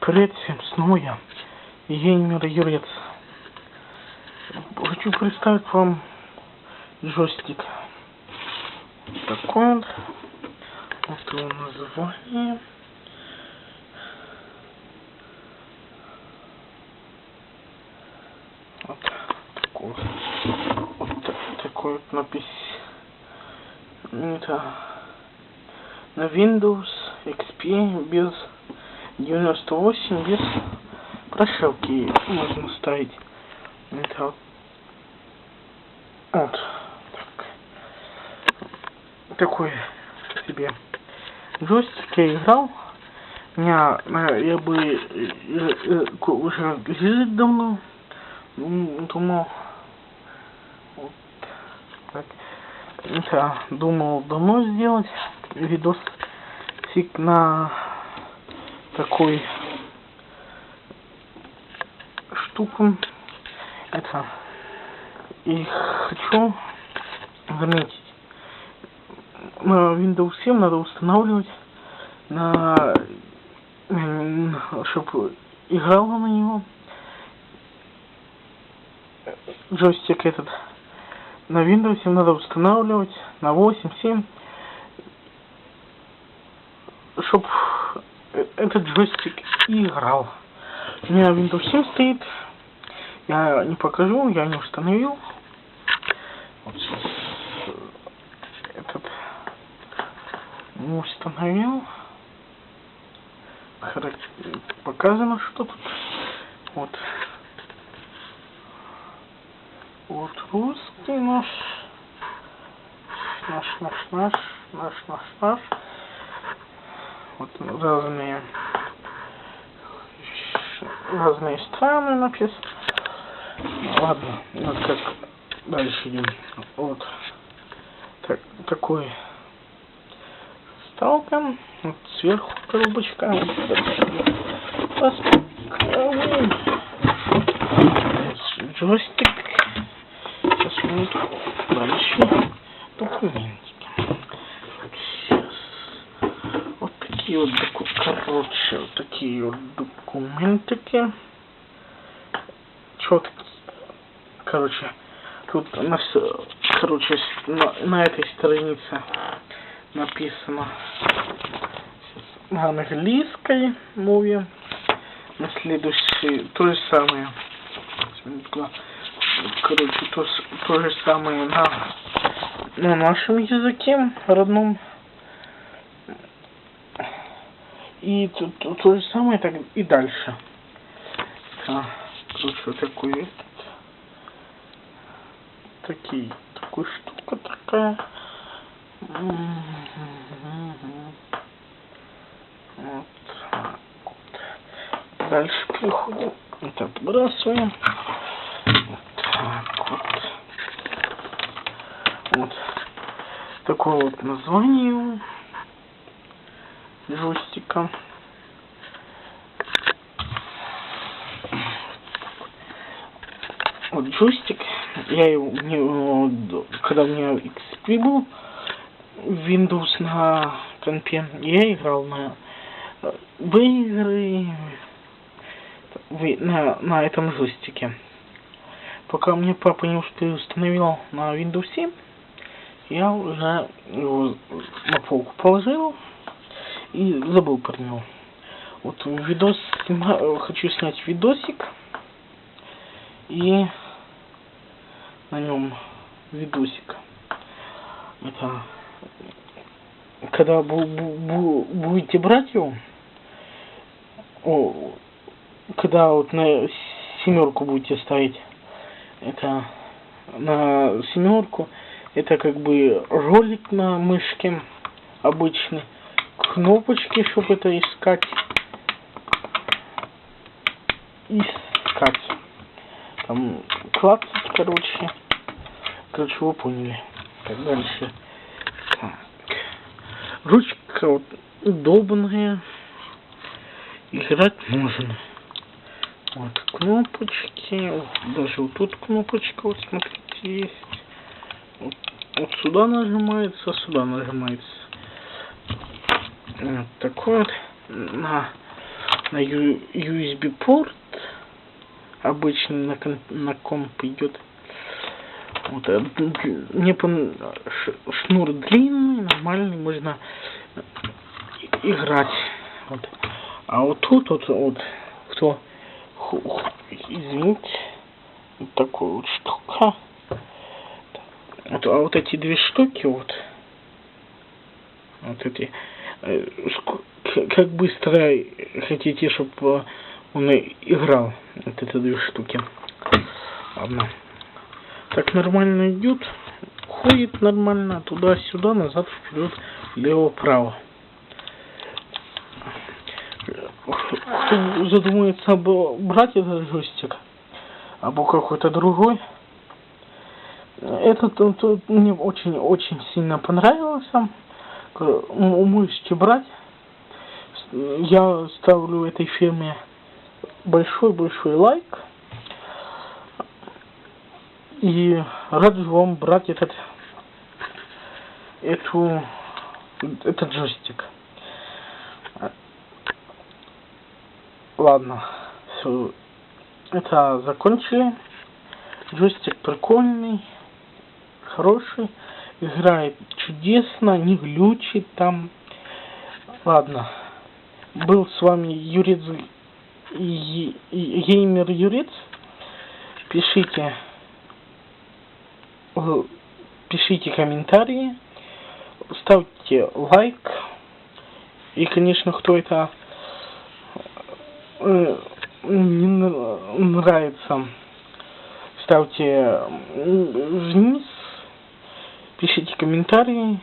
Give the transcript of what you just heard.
Привет всем, снова я, Геймер Юрец. Хочу представить вам джойстик. Такой вот. Вот его название. Вот такой вот. Вот та- такой вот напись. Это на Windows XP без 98 без прошивки можно ставить. Это вот. Так. Такой себе джойстик я играл. Меня, э, я бы э, э, уже лежит давно. Думал. Вот так. Это думал давно сделать видос фиг на такой штуку. Это и хочу заметить. На Windows 7 надо устанавливать на чтобы играла на него джойстик этот на Windows 7 надо устанавливать на 8, 7 чтоб э- этот джойстик и играл. У меня Windows 7 стоит. Я не покажу, я не установил. Вот сейчас э, этот не установил. Показано, что тут. Вот. Вот русский наш. Наш, наш, наш, наш, наш, наш. Вот разные разные страны написано. Ладно, вот как дальше идем. Вот так, такой сталка. Вот сверху коробочка. Вот Джойстик. Сейчас минуту. Дальше. Документики. Такие вот, короче, вот такие вот документики. Четкие. Короче, тут на всё- короче, на, на этой странице написано на английской мове. На следующей то же самое. Короче, то, то же самое на, на нашем языке родном. И то, то, то же самое так и дальше. А, короче, вот такой этот. Такие, такая штука такая. Вот так вот. Дальше переходим. Это отбрасываем. Вот так вот. Вот. Такое вот название у джойстика. Вот джойстик, я его, его д- когда у меня XP был, Windows на компе, я играл на э, в игры на, на этом джойстике. Пока мне папа не установил на Windows 7, я уже его на полку положил и забыл про него. Вот видос снима- э, хочу снять видосик и на нем видосик. Это когда бу- бу- будете брать его, о, когда вот на семерку будете ставить, это на семерку, это как бы ролик на мышке обычный, кнопочки, чтобы это искать, искать, там клацать, короче, короче, вы поняли. Так, дальше. Так. Ручка вот удобная. Играть можно. Вот кнопочки. Даже вот тут кнопочка, вот смотрите, есть. Вот, вот сюда нажимается, сюда нажимается. Вот такой вот. На на USB порт. Обычно на, на комп идет. Вот, э, мне пон- шнур длинный, нормальный, можно играть. Вот. А вот тут вот, вот кто, извините, вот такая вот штука. Вот, а вот эти две штуки вот, вот эти, э, как быстро хотите, чтобы он и- играл, вот эти две штуки. Ладно. Так нормально идет, ходит нормально, туда-сюда, назад, вперед, влево-вправо. Кто задумается брать этот джойстик, або какой-то другой, этот он тут мне очень-очень сильно понравился. К- м- Можете брать. Я ставлю этой фирме большой-большой лайк. И рад вам брать этот эту этот джойстик. Ладно, все. Это закончили. Джойстик прикольный, хороший, играет чудесно, не глючит там. Ладно. Был с вами Юрец Геймер Юрец. Пишите э, пишите комментарии, ставьте лайк. И, конечно, кто это э, не нра- нравится, ставьте вниз, комментарии.